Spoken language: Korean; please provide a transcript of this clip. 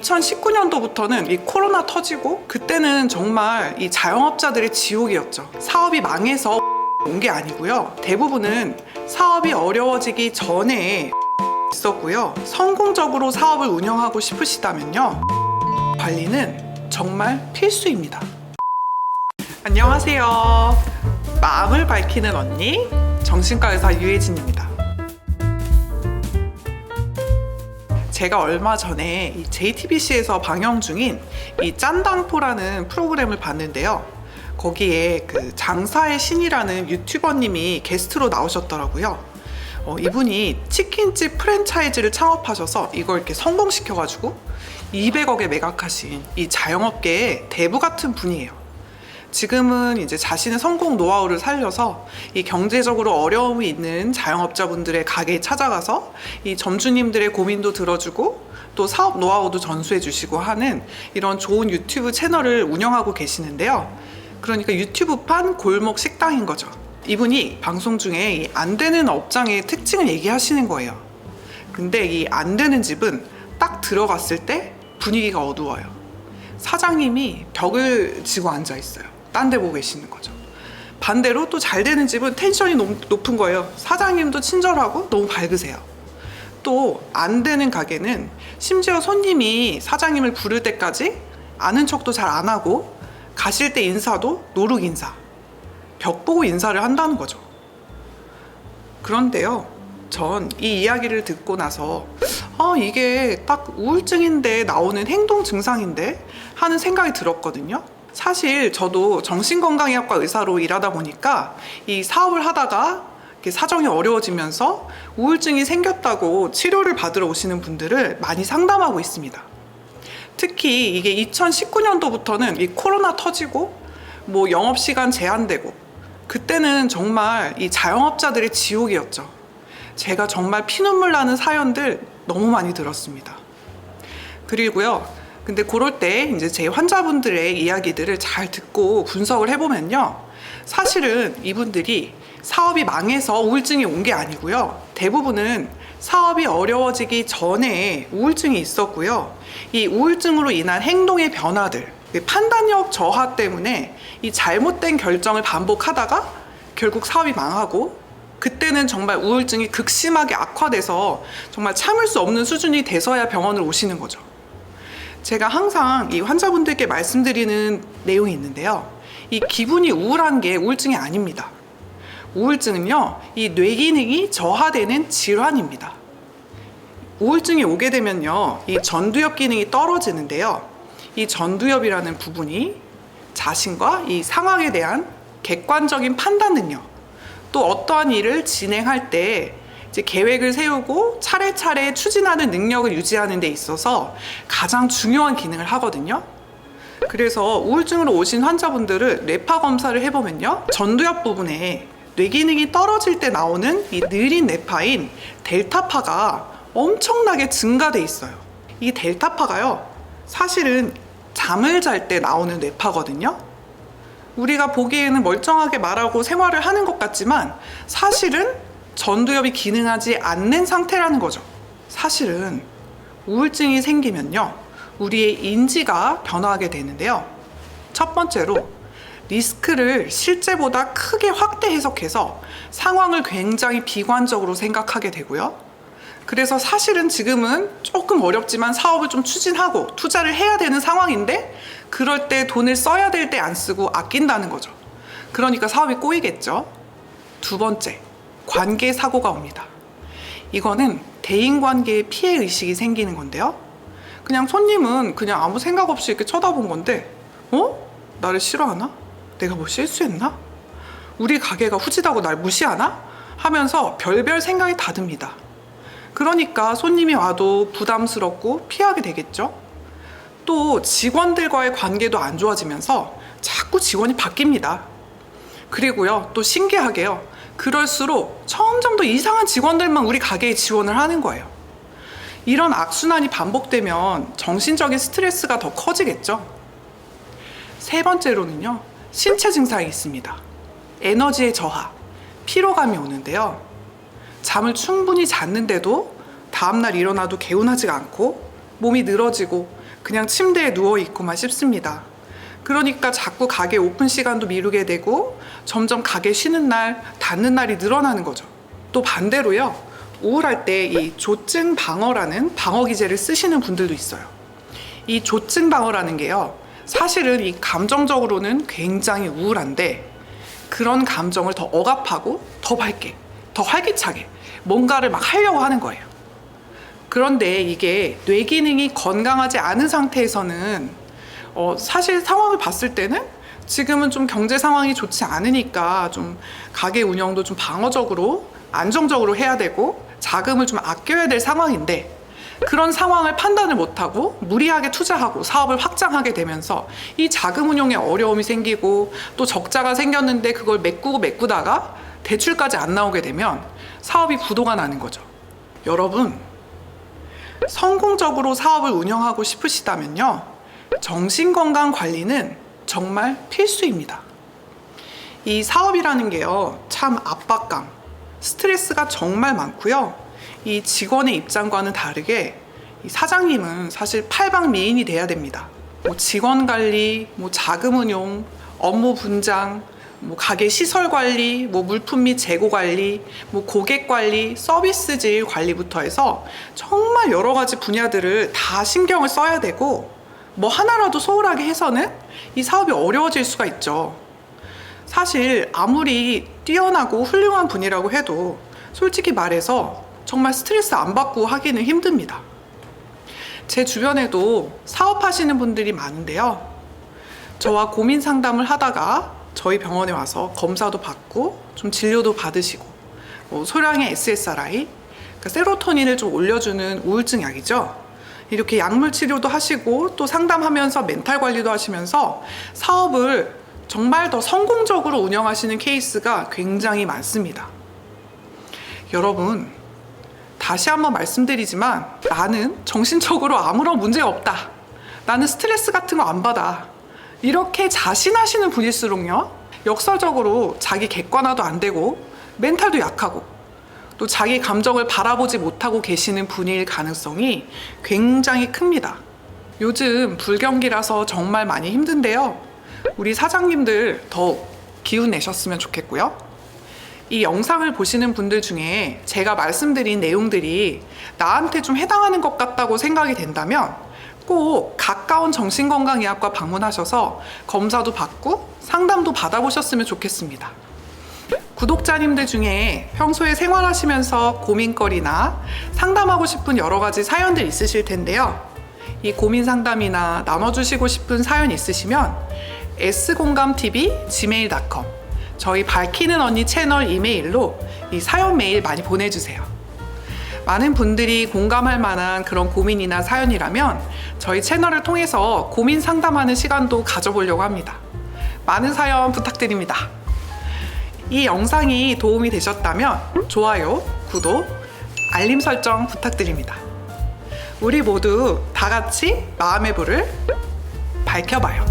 2019년도부터는 이 코로나 터지고 그때는 정말 이 자영업자들의 지옥이었죠. 사업이 망해서 온 게 아니고요. 대부분은 사업이 어려워지기 전에 있었고요. 성공적으로 사업을 운영하고 싶으시다면요. 관리는 정말 필수입니다. 안녕하세요. 마음을 밝히는 언니 정신과 의사 유혜진입니다. 제가 얼마 전에 이 JTBC에서 방영 중인 이 짠당포라는 프로그램을 봤는데요. 거기에 그 장사의 신이라는 유튜버님이 게스트로 나오셨더라고요. 어, 이분이 치킨집 프랜차이즈를 창업하셔서 이걸 이렇게 성공시켜가지고 200억에 매각하신 이 자영업계의 대부 같은 분이에요. 지금은 이제 자신의 성공 노하우를 살려서 이 경제적으로 어려움이 있는 자영업자분들의 가게에 찾아가서 이 점주님들의 고민도 들어주고 또 사업 노하우도 전수해 주시고 하는 이런 좋은 유튜브 채널을 운영하고 계시는데요. 그러니까 유튜브판 골목 식당인 거죠. 이분이 방송 중에 이안 되는 업장의 특징을 얘기하시는 거예요. 근데 이 안 되는 집은 딱 들어갔을 때 분위기가 어두워요. 사장님이 벽을 지고 앉아 있어요. 딴 데 보고 계시는 거죠. 반대로 또 잘 되는 집은 텐션이 높- 높은 거예요. 사장님도 친절하고 너무 밝으세요. 또 안 되는 가게는 심지어 손님이 사장님을 부를 때까지 아는 척도 잘 안 하고 가실 때 인사도 노룩 인사. 벽 보고 인사를 한다는 거죠. 그런데요, 전 이 이야기를 듣고 나서 아, 이게 딱 우울증인데 나오는 행동 증상인데 하는 생각이 들었거든요. 사실 저도 정신건강의학과 의사로 일하다 보니까 이 사업을 하다가 사정이 어려워지면서 우울증이 생겼다고 치료를 받으러 오시는 분들을 많이 상담하고 있습니다. 특히 이게 2019년도부터는 이 코로나 터지고 뭐 영업시간 제한되고 그때는 정말 이 자영업자들의 지옥이었죠. 제가 정말 피눈물 나는 사연들 너무 많이 들었습니다. 그리고요. 근데 그럴 때 이제 제 환자분들의 이야기들을 잘 듣고 분석을 해보면요. 사실은 이분들이 사업이 망해서 우울증이 온 게 아니고요. 대부분은 사업이 어려워지기 전에 우울증이 있었고요. 이 우울증으로 인한 행동의 변화들, 그 판단력 저하 때문에 이 잘못된 결정을 반복하다가 결국 사업이 망하고 그때는 정말 우울증이 극심하게 악화돼서 정말 참을 수 없는 수준이 돼서야 병원을 오시는 거죠. 제가 항상 이 환자분들께 말씀드리는 내용이 있는데요. 이 기분이 우울한 게 우울증이 아닙니다. 우울증은요, 이 뇌 기능이 저하되는 질환입니다. 우울증이 오게 되면요, 이 전두엽 기능이 떨어지는데요. 이 전두엽이라는 부분이 자신과 이 상황에 대한 객관적인 판단 능력, 또 어떠한 일을 진행할 때 이제 계획을 세우고 차례차례 추진하는 능력을 유지하는 데 있어서 가장 중요한 기능을 하거든요. 그래서 우울증으로 오신 환자분들을 뇌파 검사를 해보면요. 전두엽 부분에 뇌 기능이 떨어질 때 나오는 이 느린 뇌파인 델타파가 엄청나게 증가돼 있어요. 이 델타파가요. 사실은 잠을 잘 때 나오는 뇌파거든요. 우리가 보기에는 멀쩡하게 말하고 생활을 하는 것 같지만 사실은 전두엽이 기능하지 않는 상태라는 거죠. 사실은 우울증이 생기면요. 우리의 인지가 변화하게 되는데요. 첫 번째로 리스크를 실제보다 크게 확대 해석해서 상황을 굉장히 비관적으로 생각하게 되고요. 그래서 사실은 지금은 조금 어렵지만 사업을 좀 추진하고 투자를 해야 되는 상황인데 그럴 때 돈을 써야 될 때 안 쓰고 아낀다는 거죠. 그러니까 사업이 꼬이겠죠. 두 번째, 관계 사고가 옵니다. 이거는 대인 관계에 피해 의식이 생기는 건데요. 그냥 손님은 그냥 아무 생각 없이 이렇게 쳐다본 건데, 어? 나를 싫어하나? 내가 뭐 실수했나? 우리 가게가 후지다고 날 무시하나? 하면서 별별 생각이 다 듭니다. 그러니까 손님이 와도 부담스럽고 피하게 되겠죠. 또 직원들과의 관계도 안 좋아지면서 자꾸 직원이 바뀝니다. 그리고요, 또 신기하게요. 그럴수록 점점 더 이상한 직원들만 우리 가게에 지원을 하는 거예요. 이런 악순환이 반복되면 정신적인 스트레스가 더 커지겠죠. 세 번째로는요, 신체 증상이 있습니다. 에너지의 저하, 피로감이 오는데요. 잠을 충분히 잤는데도 다음날 일어나도 개운하지가 않고 몸이 늘어지고 그냥 침대에 누워 있고만 싶습니다. 그러니까 자꾸 가게 오픈 시간도 미루게 되고 점점 가게 쉬는 날, 닫는 날이 늘어나는 거죠. 또 반대로요. 우울할 때 이 조증 방어라는 방어 기제를 쓰시는 분들도 있어요. 이 조증 방어라는 게요. 사실은 이 감정적으로는 굉장히 우울한데 그런 감정을 더 억압하고 더 밝게, 더 활기차게 뭔가를 막 하려고 하는 거예요. 그런데 이게 뇌 기능이 건강하지 않은 상태에서는 어, 사실 상황을 봤을 때는 지금은 좀 경제 상황이 좋지 않으니까 좀 가게 운영도 좀 방어적으로 안정적으로 해야 되고 자금을 좀 아껴야 될 상황인데 그런 상황을 판단을 못하고 무리하게 투자하고 사업을 확장하게 되면서 이 자금 운용에 어려움이 생기고 또 적자가 생겼는데 그걸 메꾸고 메꾸다가 대출까지 안 나오게 되면 사업이 부도가 나는 거죠. 여러분, 성공적으로 사업을 운영하고 싶으시다면요. 정신건강 관리는 정말 필수입니다. 이 사업이라는 게요, 참 압박감, 스트레스가 정말 많고요. 이 직원의 입장과는 다르게 이 사장님은 사실 팔방 미인이 돼야 됩니다. 뭐 직원 관리, 뭐 자금 운용, 업무 분장, 뭐 가게 시설 관리, 뭐 물품 및 재고 관리, 뭐 고객 관리, 서비스질 관리부터 해서 정말 여러 가지 분야들을 다 신경을 써야 되고 뭐 하나라도 소홀하게 해서는 이 사업이 어려워질 수가 있죠. 사실 아무리 뛰어나고 훌륭한 분이라고 해도 솔직히 말해서 정말 스트레스 안 받고 하기는 힘듭니다. 제 주변에도 사업하시는 분들이 많은데요. 저와 고민 상담을 하다가 저희 병원에 와서 검사도 받고 좀 진료도 받으시고 뭐 소량의 SSRI, 그러니까 세로토닌을 좀 올려주는 우울증 약이죠. 이렇게 약물 치료도 하시고 또 상담하면서 멘탈 관리도 하시면서 사업을 정말 더 성공적으로 운영하시는 케이스가 굉장히 많습니다. 여러분, 다시 한번 말씀드리지만 나는 정신적으로 아무런 문제 없다. 나는 스트레스 같은 거 안 받아. 이렇게 자신하시는 분일수록요. 역설적으로 자기 객관화도 안 되고 멘탈도 약하고 또 자기 감정을 바라보지 못하고 계시는 분일 가능성이 굉장히 큽니다. 요즘 불경기라서 정말 많이 힘든데요. 우리 사장님들 더욱 기운 내셨으면 좋겠고요. 이 영상을 보시는 분들 중에 제가 말씀드린 내용들이 나한테 좀 해당하는 것 같다고 생각이 된다면 꼭 가까운 정신건강의학과 방문하셔서 검사도 받고 상담도 받아보셨으면 좋겠습니다. 구독자님들 중에 평소에 생활하시면서 고민거리나 상담하고 싶은 여러 가지 사연들 있으실 텐데요. 이 고민 상담이나 나눠주시고 싶은 사연 있으시면 s공감tv gmail.com 저희 밝히는 언니 채널 이메일로 이 사연 메일 많이 보내주세요. 많은 분들이 공감할 만한 그런 고민이나 사연이라면 저희 채널을 통해서 고민 상담하는 시간도 가져보려고 합니다. 많은 사연 부탁드립니다. 이 영상이 도움이 되셨다면 좋아요, 구독, 알림 설정 부탁드립니다. 우리 모두 다 같이 마음의 불을 밝혀봐요.